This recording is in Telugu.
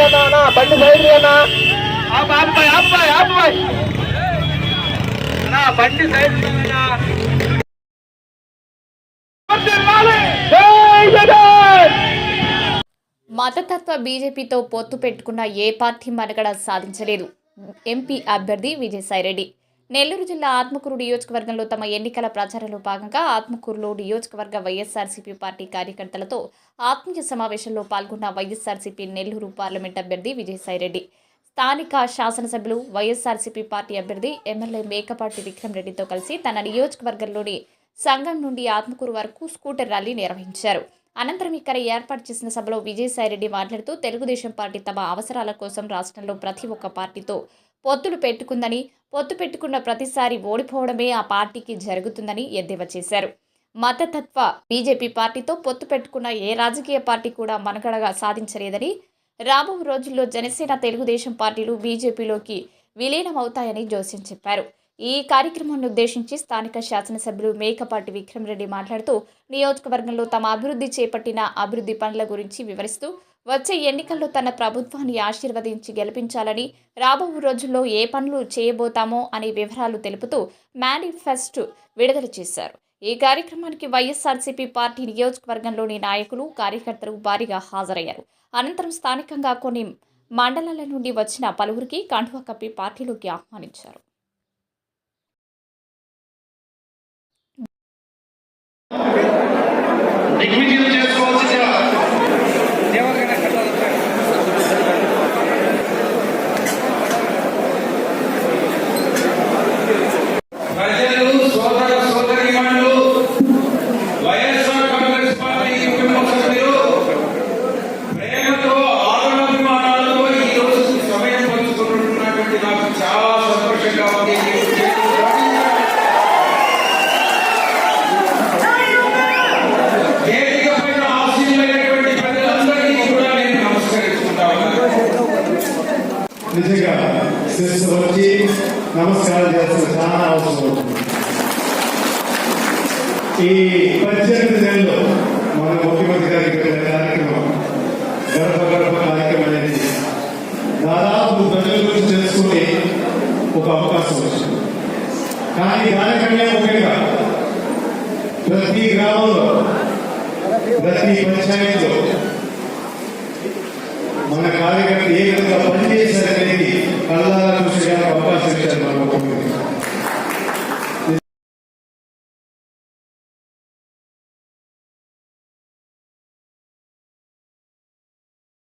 అన్నా బండి అన్నా అబ్బాయి అబ్బాయి. బండి సైడ్ మతతత్వ బీజేపీతో పొత్తు పెట్టుకున్న ఏ పార్టీ మనగడ సాధించలేదు? ఎంపీ అభ్యర్థి విజయసాయిరెడ్డి. నెల్లూరు జిల్లా ఆత్మకూరు నియోజకవర్గంలో తమ ఎన్నికల ప్రచారంలో భాగంగా ఆత్మకూరులో నియోజకవర్గ వైఎస్ఆర్సీపీ పార్టీ కార్యకర్తలతో ఆత్మీయ సమావేశంలో పాల్గొన్న వైఎస్ఆర్సీపీ నెల్లూరు పార్లమెంట్ అభ్యర్థి విజయసాయిరెడ్డి స్థానిక శాసనసభ్యులు వైఎస్ఆర్సీపీ పార్టీ అభ్యర్థి ఎమ్మెల్యే మేకపాటి విక్రమ్ రెడ్డితో కలిసి తన నియోజకవర్గంలోని సంఘం నుండి ఆత్మకూరు వరకు స్కూటర్ ర్యాలీ నిర్వహించారు. అనంతరం ఇక్కడ ఏర్పాటు చేసిన సభలో విజయసాయిరెడ్డి మాట్లాడుతూ తెలుగుదేశం పార్టీ తమ అవసరాల కోసం రాష్ట్రంలో ప్రతి ఒక్క పార్టీతో పొత్తులు పెట్టుకుందని పొత్తు పెట్టుకున్న ప్రతిసారి ఓడిపోవడమే ఆ పార్టీకి జరుగుతుందని ఎద్దేవా చేశారు. మతతత్వ బీజేపీ పార్టీతో పొత్తు పెట్టుకున్న ఏ రాజకీయ పార్టీ కూడా మనగడగా సాధించలేదని రాబో రోజుల్లో జనసేన తెలుగుదేశం పార్టీలు బీజేపీలోకి విలీనమవుతాయని జోస్యం చెప్పారు. ఈ కార్యక్రమాన్ని ఉద్దేశించి స్థానిక శాసనసభ్యులు మేకపాటి విక్రమరెడ్డి మాట్లాడుతూ నియోజకవర్గంలో తమ అభివృద్ధి చేపట్టిన అభివృద్ధి పనుల గురించి వివరిస్తూ వచ్చే ఎన్నికల్లో తన ప్రభుత్వాన్ని ఆశీర్వదించి గెలిపించాలని రాబో రోజుల్లో ఏ పనులు చేయబోతామో అనే వివరాలు తెలుపుతూ మేనిఫెస్టో విడుదల చేశారు. ఈ కార్యక్రమానికి వైఎస్ఆర్సీపీ పార్టీ నియోజకవర్గంలోని నాయకులు కార్యకర్తలు భారీగా హాజరయ్యారు. అనంతరం స్థానికంగా కొన్ని మండలాల నుండి వచ్చిన పలువురికి కండువా కప్పి పార్టీలోకి ఆహ్వానించారు. నిజంగా శిరస్సు వచ్చి నమస్కారం చేసిన చాలా అవసరం ఈ పద్దెనిమిది మన ముఖ్యమంత్రి గారికి కార్యక్రమం గడప గడప కార్యక్రమం అనేది దాదాపు ప్రజల గురించి తెలుసుకునే ఒక అవకాశం వచ్చింది కానీ దానికంటే ముఖ్యంగా ప్రతి గ్రామంలో ప్రతి పంచాయతీలో మన కార్యకర్త ఏ విధంగా పనిచేశారనే